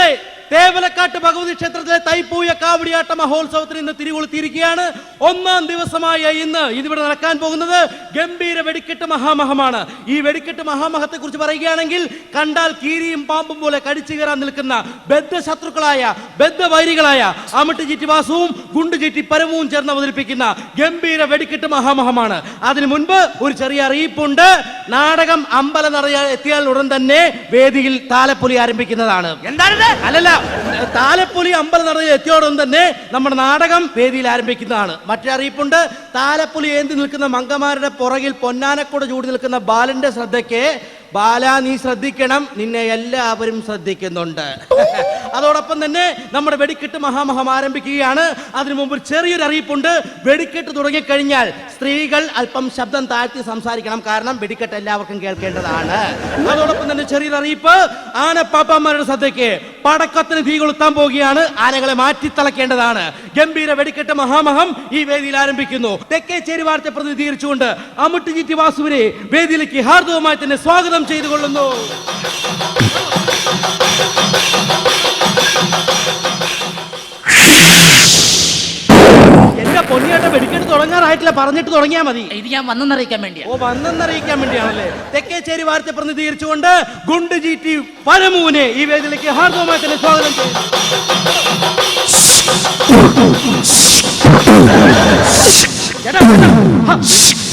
സുഹൃത്തുക്കളെ തേവലക്കാട്ട് ഭഗവതി ക്ഷേത്രത്തിലെ തൈപ്പൂയ കാവടിയാട്ട മഹോത്സവത്തിന് ഇന്ന് തിരികൊളുത്തിയിരിക്കുകയാണ്. ഒന്നാം ദിവസമായ ഇന്ന് ഇതിവിടെ നടക്കാൻ പോകുന്നത് ഗംഭീര വെടിക്കെട്ട് മഹാമഹമാണ്. ഈ വെടിക്കെട്ട് മഹാമഹത്തെ കുറിച്ച് പറയുകയാണെങ്കിൽ കണ്ടാൽ കീരിയും പാമ്പും പോലെ കടിച്ചു കയറാൻ നിൽക്കുന്ന ബദ്ധശത്രുക്കളായ ബദ്ധവൈരികളായ അമിട്ട് ചിറ്റി വാസുവും ഗുണ്ടു ചിറ്റി പരമവും ചേർന്ന് അവതരിപ്പിക്കുന്ന ഗംഭീര വെടിക്കെട്ട് മഹാമഹമാണ്. അതിനു മുൻപ് ഒരു ചെറിയ അറിയിപ്പുണ്ട്. നാടകം അമ്പല നിറയ എത്തിയാൽ ഉടൻ തന്നെ വേദിയിൽ താലപ്പൊലി ആരംഭിക്കുന്നതാണ്. എന്താണ് അല്ലല്ല താലപ്പൊലി അമ്പല നിറയ എത്തിയോടൊപ്പം തന്നെ നമ്മുടെ നാടകം വേദിയിൽ ആരംഭിക്കുന്നതാണ്. മറ്റേ അറിയിപ്പുണ്ട് താലപ്പൊലി ഏന്തി നിൽക്കുന്ന മംഗമാരുടെ പുറകിൽ പൊന്നാനക്കൂടെ ചൂടി നിൽക്കുന്ന ബാലന്റെ ശ്രദ്ധയ്ക്ക് ബാല നീ ശ്രദ്ധിക്കണം. നിന്നെ എല്ലാവരും ശ്രദ്ധിക്കുന്നുണ്ട്. അതോടൊപ്പം തന്നെ നമ്മുടെ വെടിക്കെട്ട് മഹാമഹം ആരംഭിക്കുകയാണ്. അതിനു മുമ്പ് ഒരു ചെറിയൊരു അറിയിപ്പുണ്ട്. വെടിക്കെട്ട് തുടങ്ങിക്കഴിഞ്ഞാൽ സ്ത്രീകൾ അല്പം ശബ്ദം താഴ്ത്തി സംസാരിക്കണം. കാരണം വെടിക്കെട്ട് എല്ലാവർക്കും കേൾക്കേണ്ടതാണ്. അതോടൊപ്പം തന്നെ ചെറിയൊരു അറിയിപ്പ്. ആനപ്പാപ്പാന്മാരുടെ ശ്രദ്ധയ്ക്ക് പടക്കത്തിന് തീ കൊളുത്താൻ പോവുകയാണ്. ആനകളെ മാറ്റിത്തളക്കേണ്ടതാണ്. ഗംഭീര വെടിക്കെട്ട് മഹാമഹം ഈ വേദിയിൽ ആരംഭിക്കുന്നു. തെക്കേ ചേരുവാർത്തെ പ്രതിനിധീകരിച്ചുകൊണ്ട് അമുട്ട് ജിറ്റി വാസുവിനെ വേദിയിലേക്ക് ഹാർദവമായി തന്നെ സ്വാഗതം ചെയ്തു വെടിക്കെട്ട് തുടങ്ങാറായിട്ടില്ല പറഞ്ഞിട്ട് തുടങ്ങിയാ മതി. ഇത് ഞാൻ വന്നെന്നറിയിക്കാൻ വേണ്ടിയാ. ഓ വന്നെന്നറിയിക്കാൻ വേണ്ടിയാണല്ലേ? തെക്കേച്ചേരി വാർത്ത പ്രതികരിച്ചുകൊണ്ട് ഗുണ്ട് ജി ടി പരമൂനെ ഈ വേദിയിലേക്ക് ഹാർദവമായി തന്നെ സ്വാഗതം ചെയ്യുന്നു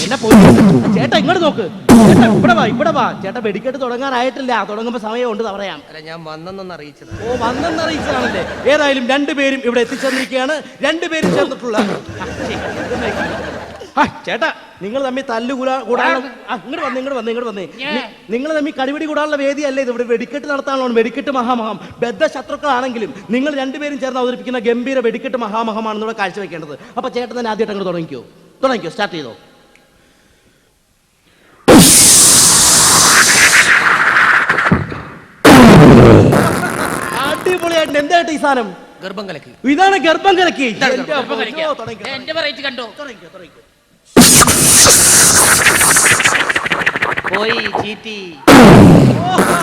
ചേട്ടാ, ചേട്ടാ, എന്നെ പോയി? ചേട്ടാ ഇങ്ങോട്ട് നോക്ക്. ചേട്ടാ ഇവിടെ വാ ഇവിടെ വാ. ചേട്ടാ വെടിക്കെട്ട് തുടങ്ങാനായിട്ടില്ല. തുടങ്ങുമ്പോ സമയമുണ്ട് പറയാം. അല്ല ഞാൻ വന്നെന്നൊന്ന് അറിയിച്ചത്. ഓ വന്നെന്ന് അറിയിച്ചതാണല്ലേ. ഏതായാലും രണ്ടുപേരും ഇവിടെ എത്തിച്ചേർന്നിരിക്കുകയാണ്. രണ്ടുപേരും ചേർന്നിട്ടുള്ള ചേട്ടാ നിങ്ങൾ തമ്മിൽ തല്ലു കൂടാ- കൂടാനുള്ള ഇങ്ങോട്ട് വന്ന് ഇങ്ങോട്ട് വന്ന് ഇങ്ങോട്ട് വന്നേ. നിങ്ങൾ തമ്മിൽ കടിപിടി കൂടാനുള്ള വേദിയല്ലേ ഇത് ഇവിടെ. വെടിക്കെട്ട് നടത്താനുള്ള വെടിക്കെട്ട് മഹാമഹം. ബദ്ധ ശത്രുക്കളാണെങ്കിലും നിങ്ങൾ രണ്ടുപേരും ചേർന്ന് അവതരിപ്പിക്കുന്ന ഗംഭീര വെടിക്കെട്ട് മഹാമഹമാണ് ഇവിടെ കാഴ്ചവെക്കേണ്ടത്. അപ്പൊ ചേട്ടൻ തന്നെ ആദ്യമായിട്ട് അങ്ങോട്ട് തുടങ്ങിക്കോ. തുടങ്ങിക്കോ സ്റ്റാർട്ട് ചെയ്തോ. അടിപൊളിയായിട്ട് എന്തായിട്ട് ഈ സാധനം? ഗർഭം കലക്കി. ഇതാണ് ഗർഭം കലക്കി. ഇതാണ് എന്റെ വെറൈറ്റി കണ്ടോ. പോയി ചീറ്റി.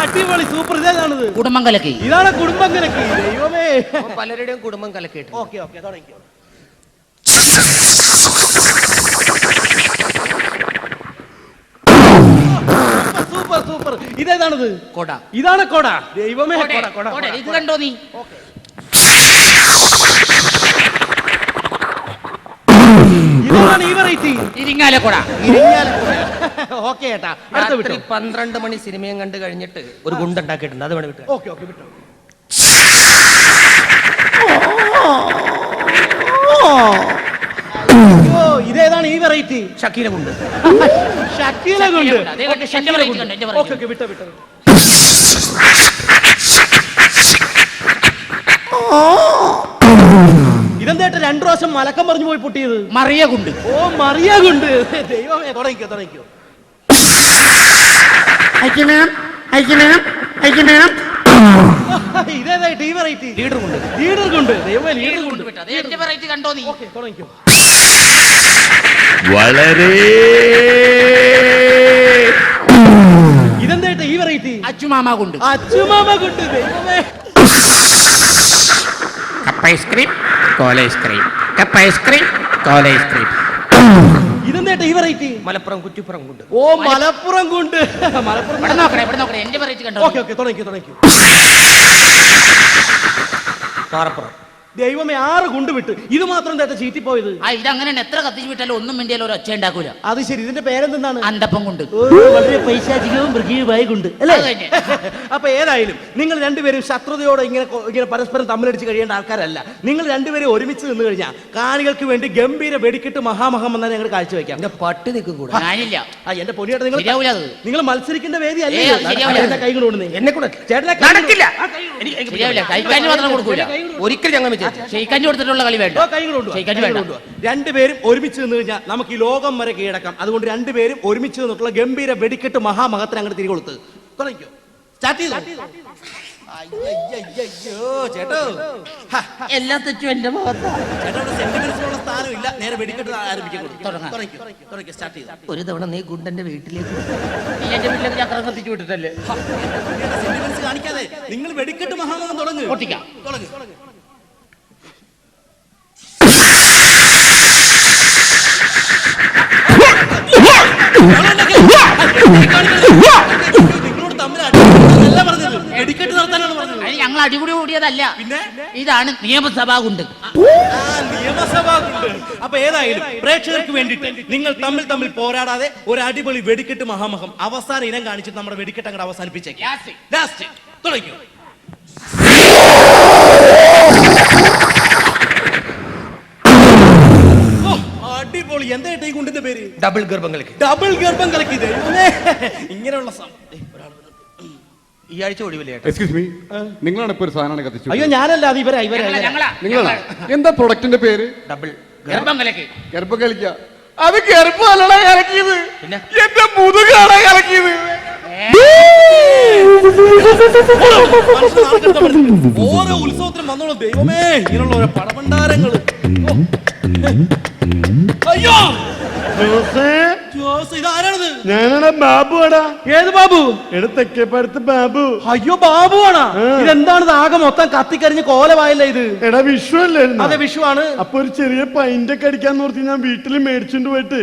അടിപൊളി സൂപ്പർ. ഇതേതാണിത് കുടുംബം കലക്കി. ഇതാണ് കുടുംബം കലക്കി. ദൈവമേ. പലരുടെയും കുടുംബം കലക്കിയിട്ട് ഓക്കെ ഓക്കെ തുടങ്ങിക്കോ. Super super. ഇതേതാണത്? കൊട. ഇതാണ് കൊട. ദൈവമേ കോടെ, കൊട ഇത് കണ്ടോ നീ? ഇതാണ് ഈ വെറൈറ്റി. ഇരിങ്ങാലെ കൊട. ഓക്കെ ഏട്ടാ. അടുത്ത രാത്രി വിട്ടു? പന്ത്രണ്ട് മണി സിനിമയും കണ്ട് കഴിഞ്ഞിട്ട് ഒരു ഗുണ്ട ഉണ്ടാക്കിയിട്ടുണ്ട്. അത് വേണം വിട്ടു. ഓക്കെ ഓക്കെ വിട്ടു. അയ്യോ ഇതേതാണ് ഈ വെറൈറ്റി ഷക്കീല കൊണ്ട്. ഷക്കീല കൊണ്ട്. ഓക്കെ ഓക്കെ വിട്ടോ വിട്ടോ. ഇതെന്തായിട്ട് രണ്ടു പ്രാവശ്യം മലക്കം പറഞ്ഞു പോയി പൊട്ടിയത്? മറിയ കൊണ്ട്. ഓ മറിയ കൊണ്ട്. ദൈവമേ തുടങ്ങിക്കോ തുടങ്ങിക്കോ. ഇതേതായിട്ട് ഈ വെറൈറ്റി ലീഡർ കൊണ്ട്. ലീഡർ കൊണ്ട്. ദൈവമേ ലീഡർ കൊണ്ട്. വെറൈറ്റി കണ്ടോ നീ? ഓക്കെ തുടങ്ങിക്കോ. വളരെ ഇതെന്തായിട്ട് ഈ വെറൈറ്റി അച്ചുമാമ കൊണ്ട് അച്ചുമാമ കൊണ്ട് കപ്പ ഐസ്ക്രീം കോല ഐസ്ക്രീം കപ്പ ഐസ്ക്രീം കോല ഐസ്ക്രീം ഇതെന്തായിട്ട് ഈ വെറൈറ്റി മലപ്പുറം കുറ്റിപ്പുറം കൊണ്ട്. ഓ മലപ്പുറം കൊണ്ട്. മലപ്പുറം ഇവിടെ നോക്കണേ ഇവിടെ നോക്കണേ. എന്റെ വെറൈറ്റി കണ്ടോ? ഓക്കെ ഓക്കെ തുടങ്ങിക്കോ തുടങ്ങിക്കോ. പാറപ്പുറം ദൈവമേ ആറ് കൊണ്ടുവിട്ട് ഇത് മാത്രം തേട്ട ചീറ്റി പോയത്? ആ ഇത് അങ്ങനെ എത്ര കത്തിച്ച് വിട്ടാലും ഒന്നും മിണ്ടിയാലും ഒരു ഒച്ച ഉണ്ടാക്കൂല. അത് ശരി ഇതിന്റെ പേരെന്താണ് അന്തപ്പം കൊണ്ട് വളരെ പൈശാചികവും മൃഗീയമായി കൊണ്ട് അല്ലേ? അപ്പൊ ഏതായാലും നിങ്ങൾ രണ്ടുപേരും ശത്രുതയോടെ ഇങ്ങനെ ഇങ്ങനെ പരസ്പരം തമ്മിലടിച്ച് കഴിയേണ്ട ആൾക്കാരല്ല. നിങ്ങൾ രണ്ടുപേരും ഒരുമിച്ച് നിന്ന് കഴിഞ്ഞാൽ കാണികൾക്ക് വേണ്ടി ഗംഭീര വെടിക്കെട്ട് മഹാമഹം എന്നാൽ ഞങ്ങൾ കാഴ്ചവെക്കാം. എന്റെ പട്ടി നിൽക്കും കൂടെ. ഞാനില്ല. ആ എന്റെ പൊന്നിയേട്ട നിങ്ങൾ. നിങ്ങൾ മത്സരിക്കേണ്ട വേദി അല്ലേ? എന്നെ കൂടെ ചേട്ടനെ ഒരിക്കൽ ഞങ്ങൾ കൊടുത്തിട്ടുള്ള കളി വേണ്ട. രണ്ടുപേരും ഒരുമിച്ച് നിന്ന് കഴിഞ്ഞാൽ നമുക്ക് ഈ ലോകം വരെ കീഴടക്കാം. അതുകൊണ്ട് രണ്ടുപേരും ഒരുമിച്ച് നിന്നിട്ടുള്ള ഗംഭീര വെടിക്കെട്ട് മഹാമഹത്തിന് അങ്ങോട്ട് തിരികെ കൊടുത്ത്. തുടങ്ങിക്കോ. സ്റ്റാർട്ട് ചെയ്തോ? എല്ലാ തെറ്റും എന്റെ ഒരു തവണ നീ ഗുണ്ടന്റെ വീട്ടിലേക്ക് നീ എന്റെ വീട്ടിലേക്ക് ചക്രം കത്തിച്ചു വിട്ടിട്ടല്ലേ? കാണിക്കാതെ. നിങ്ങൾ വെടിക്കെട്ട് മഹാമകം തുടങ്ങ് പൊട്ടിക്കാം. തുടങ്ങ് നിങ്ങളോട് തമ്മിൽ അടിയല്ല പറഞ്ഞത് വെടിക്കെട്ട് നടത്താനാണ് പറഞ്ഞത് അതിന് ഞങ്ങൾ അടിപൊളി കൂടിയതല്ല പിന്നെ? ഇതാണ് നിയമസഭാ കുണ്ട് ആ, നിയമസഭാ ഗുണ്ട്. അപ്പൊ ഏതായാലും പ്രേക്ഷകർക്ക് വേണ്ടിട്ട് നിങ്ങൾ തമ്മിൽ തമ്മിൽ പോരാടാതെ ഒരു അടിപൊളി വെടിക്കെട്ട് മഹാമഹം അവസാന ഇനം കാണിച്ചിട്ട് നമ്മുടെ വെടിക്കെട്ട് അങ്ങോട്ട് അവസാനിപ്പിച്ചേക്കാം. തുടങ്ങിയോ ഓ, അടിപൊളി എന്താ ഈ കുണ്ടിന്റെ പേര്? ഡബിൾ ഗർഭം കളിക്ക് ഡബിൾ ഗർഭം കളിക്ക് ദൈവമേ. ഇങ്ങനെയുള്ള. ഈ ആഴ്ച ഒഴിവില്ലേ എക്സ്ക്യൂസ് മീ നിങ്ങളാണ് ഇപ്പൊ ഒരു സാധനം കത്തിച്ചു അയ്യോ ഞാനല്ല അത് ഇവരാ ഇവരാ ഇവരാ. ഞങ്ങളാ. എന്താ പ്രൊഡക്റ്റിന്റെ പേര്? ഡബിൾ ഗർഭം കലക്ക് ഗർഭം കളിക്ക. അത് ഗർഭമല്ലടാ കലക്കിയത്. പിന്നെ? എന്റെ മുതുകാണ് കലക്കിയത്. ഓരോ ഉത്സവത്തിനും വന്നോളൂ ദൈവമേ. ഇങ്ങനെയുള്ള ഓരോ പടഭണ്ഡാരങ്ങൾ. ഓ. ഇതാരാണിത്? ഞാനാണ് ബാബുവാടാ ഏത് ബാബു? എടാ തെക്കേപ്പടുത്ത് ബാബു. അയ്യോ ബാബു ആണാ. ഇതെന്താണ് ആകെ മൊത്തം കത്തിക്കരിഞ്ഞ് കോലമായില്ല ഇത്? എടാ വിഷു അല്ലേ അതെ വിഷു ആണ്. അപ്പൊ ഒരു ചെറിയ പൈന്റൊക്കെ അടിക്കാന്ന് ഓർത്ത് ഞാൻ വീട്ടിൽ മേടിച്ചോണ്ട് പോയിട്ട്.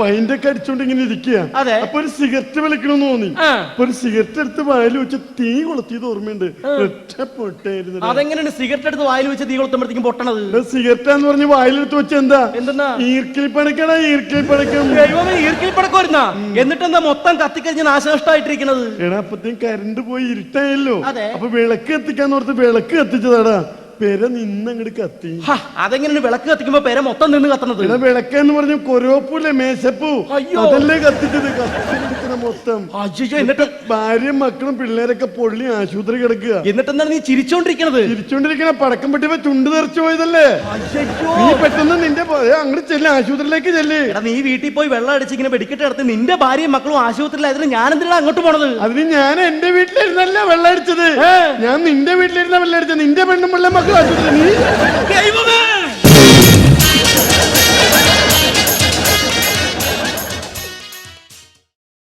പൈന്റൊക്കെ അടിച്ചോണ്ട് ഇങ്ങനെ ഇരിക്കുക അതെ. അപ്പൊ ഒരു സിഗരറ്റ് വിളിക്കണമെന്ന് തോന്നി. അപ്പൊ ഒരു സിഗരറ്റ് എടുത്ത് വായിൽ വെച്ച് തീ കൊളുത്തിയത് ഓർമ്മയുണ്ട്. പൊട്ടായിരുന്നു അതെങ്ങനെയാണ് സിഗരറ്റ് എടുത്ത് വായിൽ വെച്ച് തീ കൊളുത്തുമ്പോഴത്തേക്കും പൊട്ടണത്? സിഗരറ്റ് എന്ന് പറഞ്ഞ് വായിലെടുത്ത് വെച്ച് എന്താ? എന്താ ഈർക്കിൽ പണിക്കണ ഈർക്കിൽ പണിക്കണം. ഈർക്കിൽ പടക്കമായിരുന്നാ എന്നിട്ട് എന്താ മൊത്തം കത്തിക്കഴിഞ്ഞ് നാശനഷ്ടമായിട്ടിരിക്കുന്നത്? എടാ അപ്പത്തേക്കും കരണ്ട് പോയി ഇരുട്ടായല്ലോ. അപ്പൊ വിളക്ക് കത്തിക്കാന്ന് ഓർത്ത് വിളക്ക് കത്തിച്ചതാടാ. പെര നിന്നങ്ങട് കത്തി. അതെങ്ങനെ വിളക്ക് കത്തിക്കുമ്പോ പേരെ മൊത്തം നിന്ന് കത്തണത് വിളക്ക് എന്ന് പറഞ്ഞു കൊരോപ്പൂല്ലേ മേശപ്പൂ? അയ്യോ. അതല്ലേ കത്തിച്ചത്? കത്തിച്ചെടുക്കണ മൊത്തം. അയ്യോ എന്നിട്ട്? ഭാര്യയും മക്കളും പിള്ളേരൊക്കെ പൊള്ളി ആശുപത്രി കിടക്കുക. എന്നിട്ട് എന്താണ് നീ ചിരിച്ചോണ്ടിരിക്കണത്? ചിരിച്ചോണ്ടിരിക്കണ പടക്കം പെട്ടിപ്പോ ചുണ്ട് തെറിച്ചു പോയതല്ലേ? അയ്യോ നീ പെട്ടെന്ന് നിന്റെ ഭ- ഏ, അങ്ങോട്ട് ചെല്ല് ആശുപത്രിയിലേക്ക് ചെല്ല്. എടാ നീ വീട്ടിൽ പോയി വെള്ളം അടിച്ച് ഇങ്ങനെ വെടിക്കെട്ട് കിടത്ത് നിന്റെ ഭാര്യയും മക്കളും ആശുപത്രിയിലായതിന് ഞാൻ എന്തിനാണ് അങ്ങോട്ട് പോണത്? അതിന് ഞാൻ എന്റെ വീട്ടിലിരുന്നല്ല വെള്ളം അടിച്ചത്? ഞാൻ നിന്റെ വീട്ടിലിരുന്ന വെള്ളം അടിച്ചത്. നിന്റെ പെണ്ണും പിള്ളേ മക്കളും ആശുപത്രി നീ ദൈവമേ